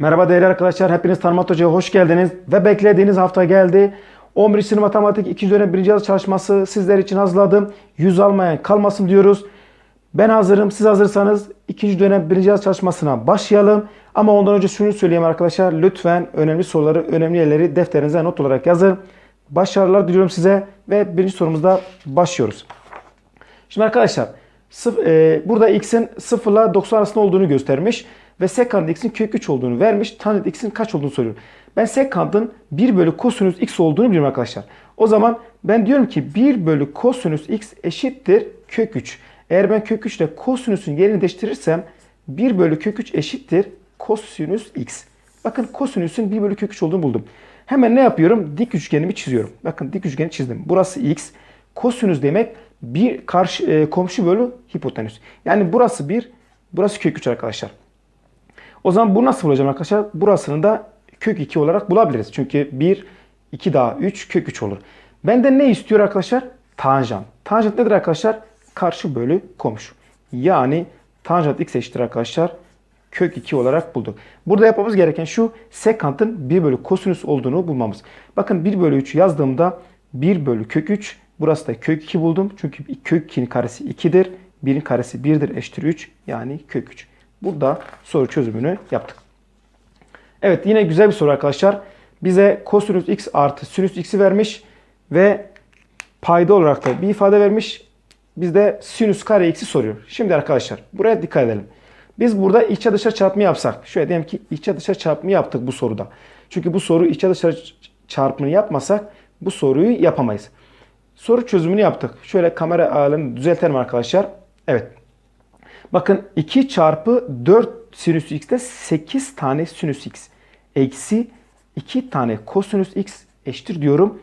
Merhaba değerli arkadaşlar. Hepiniz Tanımat Hoca'ya hoş geldiniz. Ve beklediğiniz hafta geldi. 11. sınıf matematik 2. dönem 1. yıl çalışması sizler için hazırladım. 100 almayan kalmasın diyoruz. Ben hazırım. Siz hazırsanız 2. dönem 1. yıl çalışmasına başlayalım. Ama ondan önce şunu söyleyeyim arkadaşlar. Lütfen önemli soruları, önemli yerleri defterinize not olarak yazın. Başarılar diliyorum size ve birinci sorumuzda başlıyoruz. Şimdi arkadaşlar sıf- e, burada x'in 0 ile 90 arasında olduğunu göstermiş ve sekant x'in kök 3 olduğunu vermiş. Tanjant x'in kaç olduğunu soruyor. Ben sekantın 1 bölü kosinüs x olduğunu biliyorum arkadaşlar. O zaman ben diyorum ki 1 bölü kosinüs x eşittir kök 3. Eğer ben kök 3 ile kosinüsün yerini değiştirirsem 1 bölü kök 3 eşittir kosinüs x. Bakın kosinüsün 1 bölü kök 3 olduğunu buldum. Hemen ne yapıyorum? Dik üçgenimi çiziyorum. Bakın dik üçgeni çizdim. Burası x. Kosinüs demek bir karşı e, komşu bölü hipotenüs. Yani burası 1, burası kök 3 arkadaşlar. O zaman bu nasıl bulacağım arkadaşlar? Burasını da kök 2 olarak bulabiliriz. Çünkü 1, 2 daha 3 kök 3 olur. Benden ne istiyor arkadaşlar? Tanjant. Tanjant nedir arkadaşlar? Karşı bölü komşu. Yani tanjant x eşittir arkadaşlar. Kök 2 olarak bulduk. Burada yapmamız gereken şu sekantın 1 bölü kosinüs olduğunu bulmamız. Bakın 1 bölü 3 yazdığımda 1 bölü kök 3 burası da kök 2 buldum. Çünkü kök 2'nin karesi 2'dir. 1'in karesi 1'dir eşittir 3 yani kök 3. Burada soru çözümünü yaptık. Evet yine güzel bir soru arkadaşlar. Bize kosinüs x artı sinüs x'i vermiş ve payda olarak da bir ifade vermiş. Bizde sinüs kare x'i soruyor. Şimdi arkadaşlar buraya dikkat edelim. Biz burada içe dışa çarpımı yapsak. Şöyle diyelim ki içe dışa çarpımı yaptık bu soruda. Çünkü bu soru içe dışa çarpımını yapmasak bu soruyu yapamayız. Soru çözümünü yaptık. Şöyle kamera ayarlarını düzeltelim arkadaşlar. Evet. Bakın 2 çarpı 4 sinüs x'te 8 tane sinüs x. Eksi 2 tane kosinüs x eşittir diyorum.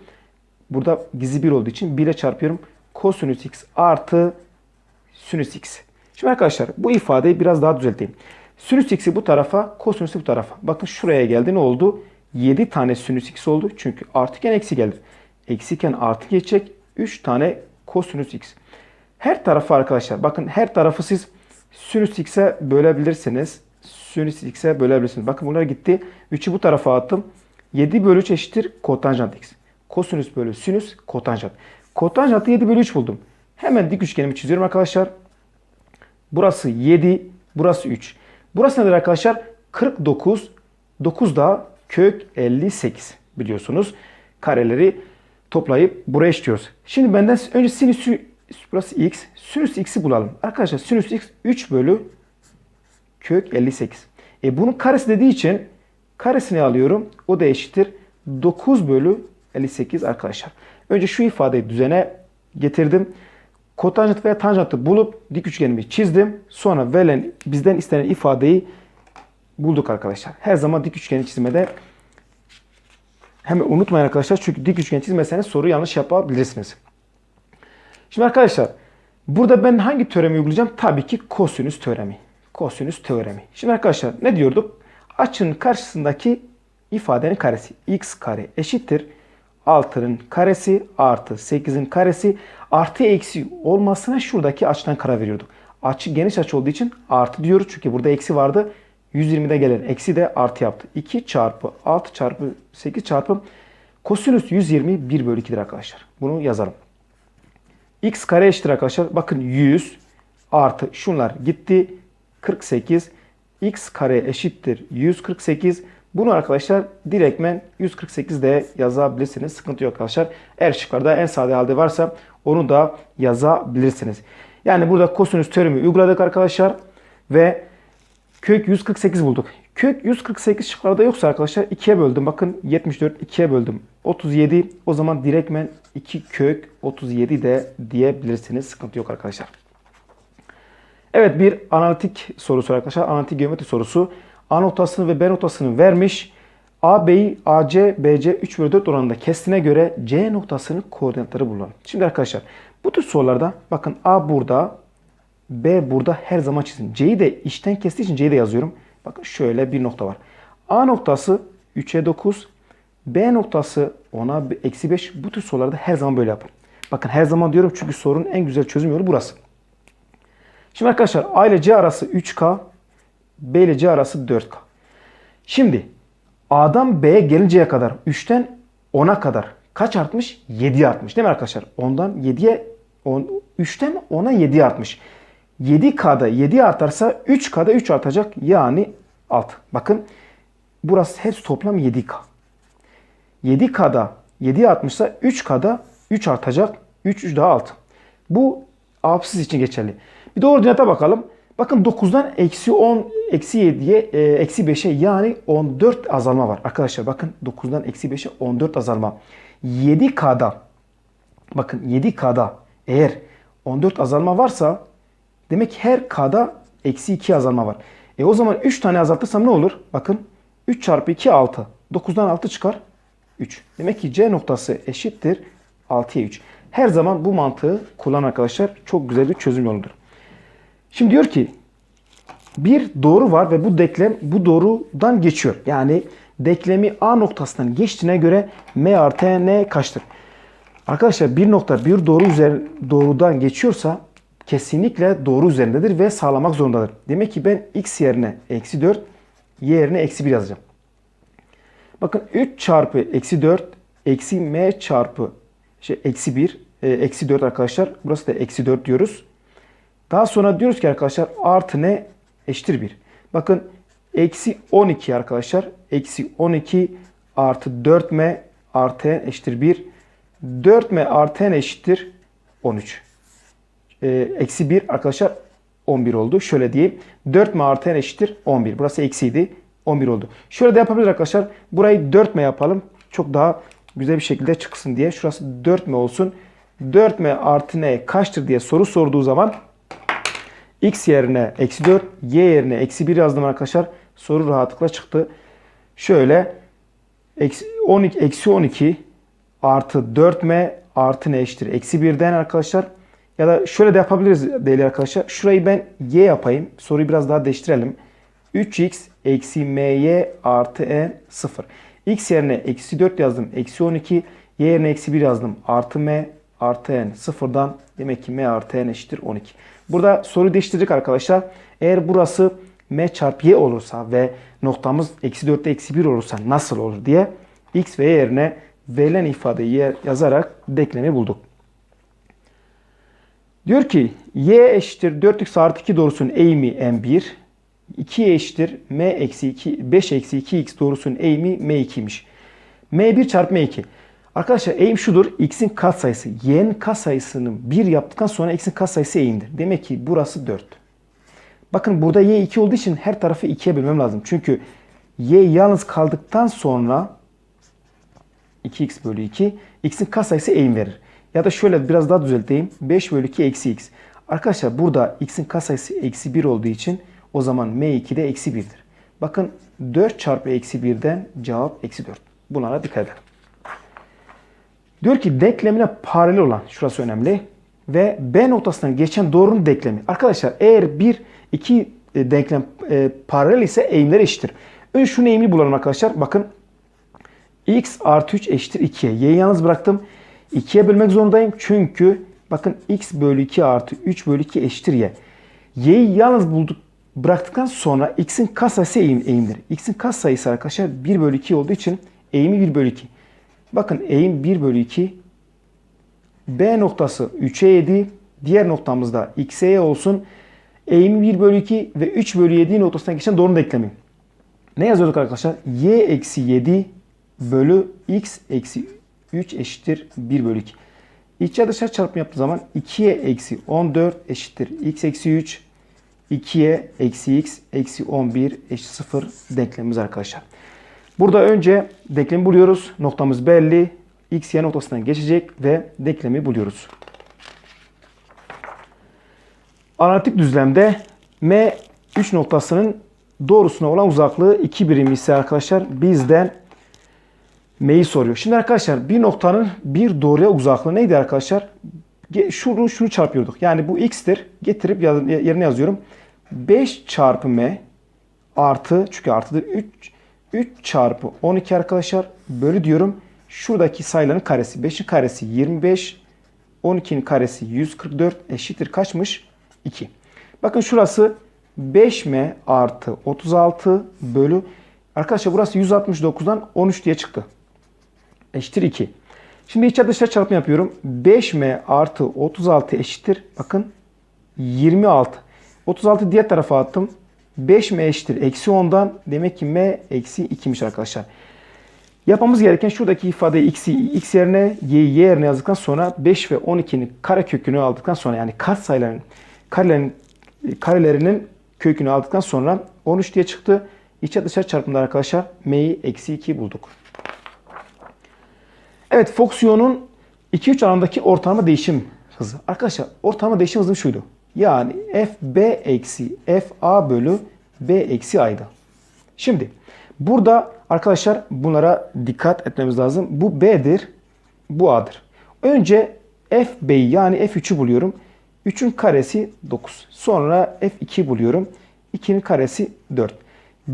Burada gizli 1 olduğu için 1 ile çarpıyorum. Kosinüs x artı sinüs x. Şimdi arkadaşlar bu ifadeyi biraz daha düzelteyim. Sinüs x'i bu tarafa, kosinüsü bu tarafa. Bakın şuraya geldi ne oldu? 7 tane sinüs x oldu. Çünkü artıken eksi gelir. Eksiken artı geçecek. 3 tane kosinüs x. Her tarafı arkadaşlar bakın her tarafı siz sinüs x'e bölebilirsiniz. Sinüs x'e bölebilirsiniz. Bakın bunlar gitti. 3'ü bu tarafa attım. 7 bölü 3 eşittir kotanjant x. Kosinüs bölü sinüs kotanjant. Kotanjantı 7 bölü 3 buldum. Hemen dik üçgenimi çiziyorum arkadaşlar. Burası 7, burası 3. Burası nedir arkadaşlar? 49, 9 da kök 58 biliyorsunuz. Kareleri toplayıp buraya eşliyoruz. Şimdi benden önce sinüs burası x, sinüs x'i bulalım. Arkadaşlar sinüs x 3 bölü kök 58. E bunun karesi dediği için karesini alıyorum. O da eşittir 9 bölü 58 arkadaşlar. Önce şu ifadeyi düzene getirdim. Kotanjant veya tanjantı bulup dik üçgenimi çizdim. Sonra verilen bizden istenen ifadeyi bulduk arkadaşlar. Her zaman dik üçgeni çizmede hemen unutmayın arkadaşlar. Çünkü dik üçgen çizmezseniz soru yanlış yapabilirsiniz. Şimdi arkadaşlar burada ben hangi teoremi uygulayacağım? Tabii ki kosinüs teoremi. Kosinüs teoremi. Şimdi arkadaşlar ne diyorduk? Açının karşısındaki ifadenin karesi. x kare eşittir. 6'nın karesi artı 8'in karesi artı eksi olmasına şuradaki açıdan karar veriyorduk. Açı geniş açı olduğu için artı diyoruz. Çünkü burada eksi vardı. 120'de gelen eksi de artı yaptı. 2 çarpı 6 çarpı 8 çarpı kosinüs 120 1 bölü 2'dir arkadaşlar. Bunu yazalım. X kare eşittir arkadaşlar. Bakın 100 artı şunlar gitti. 48 x kare eşittir 148. Bunu arkadaşlar direktmen 148 de yazabilirsiniz. Sıkıntı yok arkadaşlar. Eğer şıklarda en sade halde varsa onu da yazabilirsiniz. Yani burada kosinüs teoremi uyguladık arkadaşlar. Ve kök 148 bulduk. Kök 148 şıklarda yoksa arkadaşlar 2'ye böldüm. Bakın 74 2'ye böldüm. 37 o zaman direktmen 2 kök 37 de diyebilirsiniz. Sıkıntı yok arkadaşlar. Evet bir analitik sorusu arkadaşlar. Analitik geometri sorusu. A noktasını ve B noktasını vermiş. A, B'yi AC, BC 3 bölü 4 oranında kestiğine göre C noktasının koordinatları bulalım. Şimdi arkadaşlar bu tür sorularda bakın A burada, B burada her zaman çizin. C'yi de içten kestiği için C'yi de yazıyorum. Bakın şöyle bir nokta var. A noktası 3'e 9, B noktası 10'a eksi 5. Bu tür sorularda her zaman böyle yapın. Bakın her zaman diyorum çünkü sorunun en güzel çözüm yolu burası. Şimdi arkadaşlar A ile C arası 3K, B ile C arası 4K. Şimdi A'dan B'ye gelinceye kadar 3'ten 10'a kadar kaç artmış? 7 artmış değil mi arkadaşlar? 10'dan 7'ye 10, 3'ten 10'a 7 artmış. 7K'da 7 artarsa 3K'da 3 artacak. Yani 6. Bakın burası hepsi toplam 7K. 7K'da 7 artmışsa 3K'da 3 artacak. 3, 3 daha 6. Bu apsiz için geçerli. Bir de ordinata bakalım. Bakın 9'dan eksi 10, eksi 7'ye, e, eksi 5'e yani 14 azalma var. Arkadaşlar bakın 9'dan eksi 5'e 14 azalma. 7K'da bakın 7K'da eğer 14 azalma varsa demek ki her K'da eksi 2 azalma var. E o zaman 3 tane azaltırsam ne olur? Bakın 3 çarpı 2 6. 9'dan 6 çıkar 3. Demek ki C noktası eşittir 6'ya 3. Her zaman bu mantığı kullan arkadaşlar. Çok güzel bir çözüm yoludur. Şimdi diyor ki bir doğru var ve bu denklem bu doğrudan geçiyor. Yani denklemi A noktasından geçtiğine göre M artı N kaçtır? Arkadaşlar bir nokta bir doğru üzeri, doğrudan geçiyorsa kesinlikle doğru üzerindedir ve sağlamak zorundadır. Demek ki ben x yerine eksi 4, y yerine eksi 1 yazacağım. Bakın 3 çarpı eksi 4 eksi m çarpı şey, eksi 1 e, eksi 4 arkadaşlar. Burası da eksi 4 diyoruz. Daha sonra diyoruz ki arkadaşlar artı ne eşittir 1. Bakın eksi 12 arkadaşlar. Eksi 12 artı 4m artı n eşittir 1. 4m artı n eşittir 13. E, eksi 1 arkadaşlar 11 oldu. Şöyle diyeyim. 4m artı n eşittir 11. Burası eksiydi. 11 oldu. Şöyle de yapabiliriz arkadaşlar. Burayı 4m yapalım. Çok daha güzel bir şekilde çıksın diye. Şurası 4m olsun. 4m artı n kaçtır diye soru sorduğu zaman x yerine eksi 4, y yerine eksi 1 yazdım arkadaşlar. Soru rahatlıkla çıktı. Şöyle eksi 12, eksi 12 artı 4m artı n eşittir. Eksi 1'den arkadaşlar. Ya da şöyle de yapabiliriz değerli arkadaşlar. Şurayı ben y yapayım. Soruyu biraz daha değiştirelim. 3x eksi my artı n 0. x yerine eksi 4 yazdım. Eksi 12. y yerine eksi 1 yazdım. Artı m artı n 0'dan demek ki m artı n eşittir 12. Burada soruyu değiştirdik arkadaşlar. Eğer burası m çarpı y olursa ve noktamız eksi 4'te eksi 1 olursa nasıl olur diye x ve y yerine verilen ifadeyi yazarak denklemi bulduk. Diyor ki y eşittir 4x artı 2 doğrusunun eğimi m1. 2 eşittir m eksi 2 5 eksi 2x doğrusunun eğimi m2'ymiş. m1 çarpı m2. Arkadaşlar eğim şudur. x'in katsayısı. y'nin katsayısını 1 yaptıktan sonra x'in katsayısı eğimdir. Demek ki burası 4. Bakın burada y 2 olduğu için her tarafı 2'ye bölmem lazım. Çünkü y yalnız kaldıktan sonra 2x bölü 2 x'in katsayısı eğim verir. Ya da şöyle biraz daha düzelteyim. 5 bölü 2 eksi x. Arkadaşlar burada x'in katsayısı eksi 1 olduğu için o zaman m2 de eksi 1'dir. Bakın 4 çarpı eksi 1'den cevap eksi 4. Bunlara dikkat edin. Diyor ki denklemine paralel olan, şurası önemli. Ve B noktasından geçen doğrunun denklemi. Arkadaşlar eğer bir iki e, denklem e, paralel ise eğimler eşittir. Önce şunu eğimli bulalım arkadaşlar. Bakın x artı 3 eşittir 2'ye. Y'yi yalnız bıraktım. 2'ye bölmek zorundayım. Çünkü bakın x bölü 2 artı 3 bölü 2 eşittir y. Y'yi yalnız bulduk bıraktıktan sonra x'in katsayısı eğim, eğimdir. x'in katsayısı arkadaşlar 1 bölü 2 olduğu için eğimi 1 bölü 2. Bakın eğim 1 bölü 2. B noktası 3'e 7. Diğer noktamızda x'e y olsun. Eğimi 1 bölü 2 ve 3 bölü 7 noktasına geçen doğrunun denklemi. Ne yazıyorduk arkadaşlar? y eksi 7 bölü x eksi 3 eşittir 1 bölü 2. İçe dışarı çarpım yaptığı zaman 2'ye eksi 14 eşittir x eksi 3. 2'ye eksi x eksi 11 eşit 0 denklemimiz arkadaşlar. Burada önce denklemi buluyoruz. Noktamız belli. X y noktasından geçecek ve denklemi buluyoruz. Analitik düzlemde M 3 noktasının doğrusuna olan uzaklığı 2 birim ise arkadaşlar bizden M'yi soruyor. Şimdi arkadaşlar bir noktanın bir doğruya uzaklığı neydi arkadaşlar? Şunu, şunu çarpıyorduk. Yani bu x'tir. Getirip yerine yazıyorum. 5 çarpı m artı çünkü artıdır 3 3 çarpı 12 arkadaşlar bölü diyorum. Şuradaki sayıların karesi 5'in karesi 25 12'nin karesi 144 eşittir kaçmış? 2. Bakın şurası 5m artı 36 bölü Arkadaşlar burası 169'dan 13 diye çıktı. Eşittir 2. Şimdi içe dışa çarpma yapıyorum. 5m artı 36 eşittir. Bakın 26. 36 diğer tarafa attım. 5m eşittir. Eksi 10'dan demek ki m eksi 2'miş arkadaşlar. Yapmamız gereken şuradaki ifadeyi x, x yerine y, y yerine yazdıktan sonra 5 ve 12'nin kare kökünü aldıktan sonra yani kat sayıların karelerin, karelerinin kökünü aldıktan sonra 13 diye çıktı. İçe dışarı çarpımda arkadaşlar m'yi eksi 2 bulduk. Evet fonksiyonun 2-3 arasındaki ortalama değişim hızı. Arkadaşlar ortalama değişim hızı şuydu. Yani fb eksi fa bölü b eksi a'ydı. Şimdi burada arkadaşlar bunlara dikkat etmemiz lazım. Bu b'dir, bu a'dır. Önce fb'yi yani f3'ü buluyorum. 3'ün karesi 9. Sonra f2 buluyorum. 2'nin karesi 4.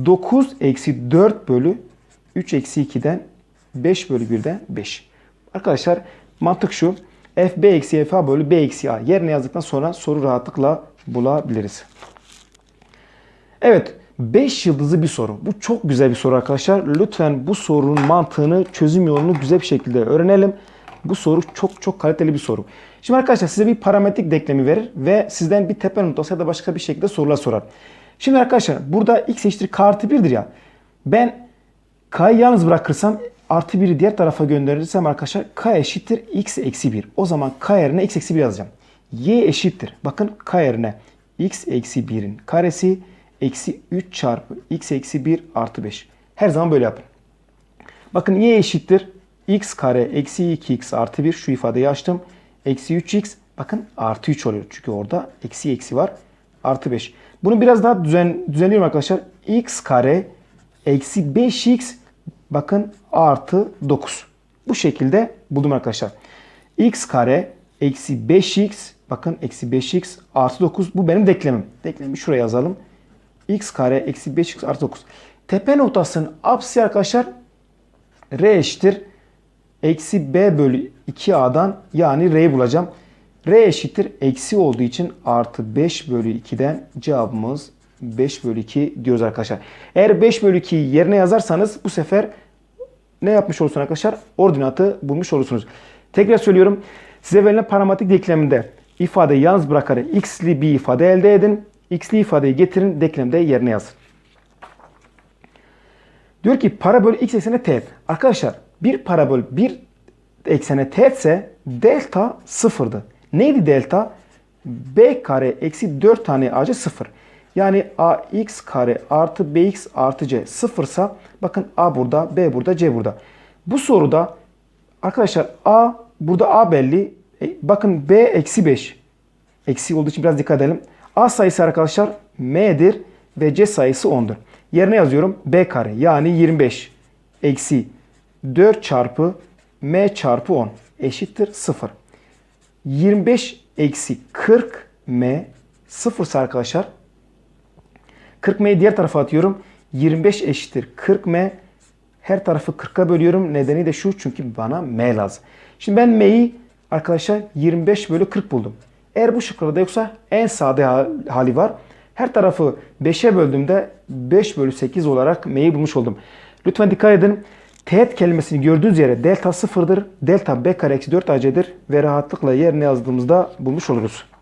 9 eksi 4 bölü 3 eksi 2'den 5 bölü 1'den 5. Arkadaşlar mantık şu. fb eksi fa bölü b eksi a yerine yazdıktan sonra soru rahatlıkla bulabiliriz. Evet 5 yıldızlı bir soru. Bu çok güzel bir soru arkadaşlar. Lütfen bu sorunun mantığını, çözüm yolunu güzel bir şekilde öğrenelim. Bu soru çok çok kaliteli bir soru. Şimdi arkadaşlar size bir parametrik denklemi verir ve sizden bir tepe noktası ya da başka bir şekilde sorular sorar. Şimdi arkadaşlar burada x eşittir k artı 1'dir ya. Ben k'yı yalnız bırakırsam artı 1'i diğer tarafa gönderirsem arkadaşlar k eşittir x eksi 1. O zaman k yerine x eksi 1 yazacağım. y eşittir. Bakın k yerine x eksi 1'in karesi eksi 3 çarpı x eksi 1 artı 5. Her zaman böyle yapın. Bakın y eşittir. x kare eksi 2x artı 1 şu ifadeyi açtım. Eksi 3x bakın artı 3 oluyor. Çünkü orada eksi eksi var. Artı 5. Bunu biraz daha düzen, düzenliyorum arkadaşlar. x kare eksi 5x bakın artı 9. Bu şekilde buldum arkadaşlar. x kare eksi 5x bakın eksi 5x artı 9 bu benim denklemim. Denklemi şuraya yazalım. x kare eksi 5x artı 9. Tepe noktasının apsisi arkadaşlar r eşittir. Eksi b bölü 2a'dan yani r'yi bulacağım. r eşittir. Eksi olduğu için artı 5 bölü 2'den cevabımız 5 bölü 2 diyoruz arkadaşlar. Eğer 5 bölü 2'yi yerine yazarsanız bu sefer ne yapmış olursunuz arkadaşlar? Ordinatı bulmuş olursunuz. Tekrar söylüyorum. Size verilen parametrik denkleminde ifadeyi yalnız bırakarak x'li bir ifade elde edin. X'li ifadeyi getirin, denklemde yerine yazın. Diyor ki parabol x eksene teğet. Arkadaşlar bir parabol bir eksene teğetse delta sıfırdı. Neydi delta? b kare eksi 4 tane acı sıfır. Yani ax kare artı bx artı c sıfırsa bakın a burada, b burada, c burada. Bu soruda arkadaşlar a burada a belli. E, bakın b eksi 5. Eksi olduğu için biraz dikkat edelim. A sayısı arkadaşlar m'dir ve c sayısı 10'dur. Yerine yazıyorum b kare yani 25 eksi 4 çarpı m çarpı 10 eşittir 0. 25 eksi 40 m sıfırsa arkadaşlar 40 m'yi diğer tarafa atıyorum. 25 eşittir 40 m. Her tarafı 40'a bölüyorum. Nedeni de şu çünkü bana m lazım. Şimdi ben m'yi arkadaşlar 25 bölü 40 buldum. Eğer bu şıklarda yoksa en sade hali var. Her tarafı 5'e böldüğümde 5 bölü 8 olarak m'yi bulmuş oldum. Lütfen dikkat edin. Teğet kelimesini gördüğünüz yere delta sıfırdır. Delta b kare eksi 4 ac'dir. Ve rahatlıkla yerine yazdığımızda bulmuş oluruz.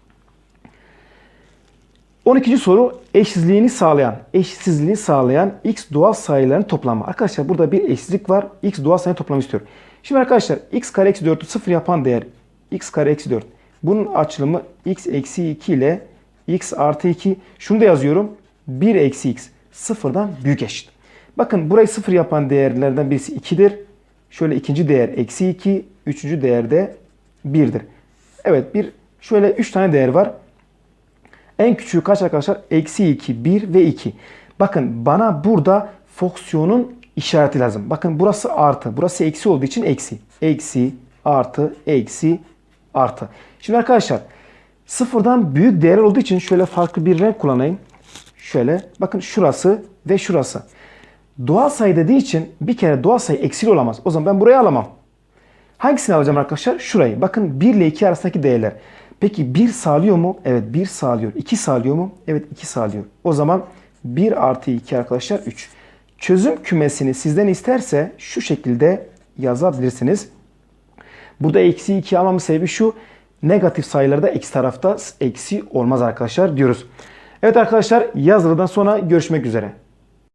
12. soru eşsizliğini sağlayan, eşsizliğini sağlayan x doğal sayıların toplamı. Arkadaşlar burada bir eşsizlik var. x doğal sayıların toplamı istiyorum. Şimdi arkadaşlar x kare eksi 4'ü 0 yapan değer x kare eksi 4. Bunun açılımı x eksi 2 ile x artı 2. Şunu da yazıyorum. 1 eksi x sıfırdan büyük eşit. Bakın burayı 0 yapan değerlerden birisi 2'dir. Şöyle ikinci değer eksi 2. Üçüncü değer de 1'dir. Evet bir şöyle 3 tane değer var. En küçüğü kaç arkadaşlar? Eksi 2, 1 ve 2. Bakın bana burada fonksiyonun işareti lazım. Bakın burası artı. Burası eksi olduğu için eksi. Eksi, artı, eksi, artı. Şimdi arkadaşlar sıfırdan büyük değer olduğu için şöyle farklı bir renk kullanayım. Şöyle bakın şurası ve şurası. Doğal sayı dediği için bir kere doğal sayı eksili olamaz. O zaman ben burayı alamam. Hangisini alacağım arkadaşlar? Şurayı. Bakın 1 ile 2 arasındaki değerler. Peki 1 sağlıyor mu? Evet 1 sağlıyor. 2 sağlıyor mu? Evet 2 sağlıyor. O zaman 1 artı 2 arkadaşlar 3. Çözüm kümesini sizden isterse şu şekilde yazabilirsiniz. Burada eksi 2 almamın sebebi şu. Negatif sayılarda eksi tarafta eksi olmaz arkadaşlar diyoruz. Evet arkadaşlar yazılıdan sonra görüşmek üzere.